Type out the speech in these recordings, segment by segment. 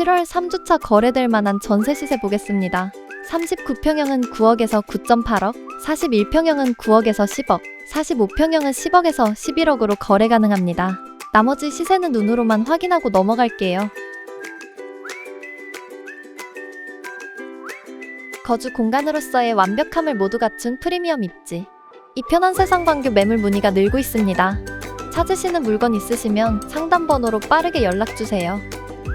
7월 3주차 거래될 만한 전세 시세 보겠습니다. 39평형은 9억에서 9.8억, 41평형은 9억에서 10억, 45평형은 10억에서 11억으로 거래 가능합니다. 나머지 시세는 눈으로만 확인하고 넘어갈게요. 거주 공간으로서의 완벽함을 모두 갖춘 프리미엄 입지. 이 편한 세상 광교 매물 문의가 늘고 있습니다. 찾으시는 물건 있으시면 상담 번호로 빠르게 연락 주세요.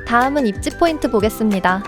다음은 입지 포인트 보겠습니다.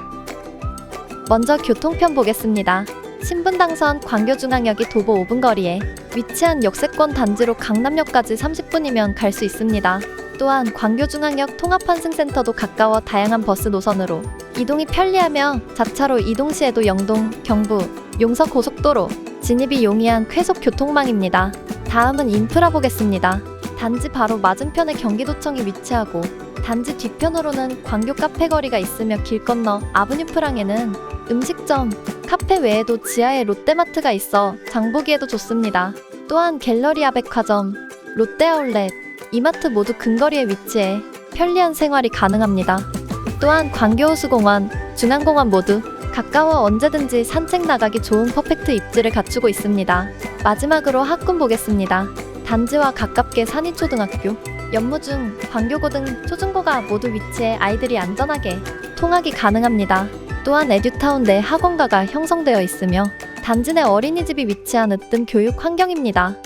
먼저 교통편 보겠습니다. 신분당선 광교중앙역이 도보 5분 거리에 위치한 역세권 단지로 강남역까지 30분이면 갈 수 있습니다. 또한 광교중앙역 통합환승센터도 가까워 다양한 버스 노선으로 이동이 편리하며 자차로 이동 시에도 영동, 경부, 용서 고속도로 진입이 용이한 쾌속 교통망입니다. 다음은 인프라 보겠습니다. 단지 바로 맞은편에 경기도청이 위치하고 단지 뒤편으로는 광교 카페 거리가 있으며 길 건너 아브뉴 프랑에는 음식점, 카페 외에도 지하에 롯데마트가 있어 장보기에도 좋습니다. 또한 갤러리아 백화점, 롯데아울렛, 이마트 모두 근거리에 위치해 편리한 생활이 가능합니다. 또한 광교호수공원, 중앙공원 모두 가까워 언제든지 산책 나가기 좋은 퍼펙트 입지를 갖추고 있습니다. 마지막으로 학군 보겠습니다. 단지와 가깝게 산이초등학교, 연무중, 광교고등, 초중고가 모두 위치해 아이들이 안전하게 통학이 가능합니다. 또한 에듀타운 내 학원가가 형성되어 있으며 단지 내 어린이집이 위치한 으뜸 교육 환경입니다.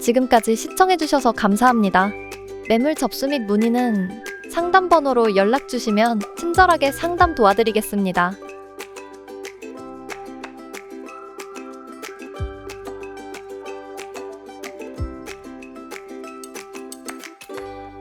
지금까지 시청해주셔서 감사합니다. 매물 접수 및 문의는 상담 번호로 연락 주시면 친절하게 상담 도와드리겠습니다.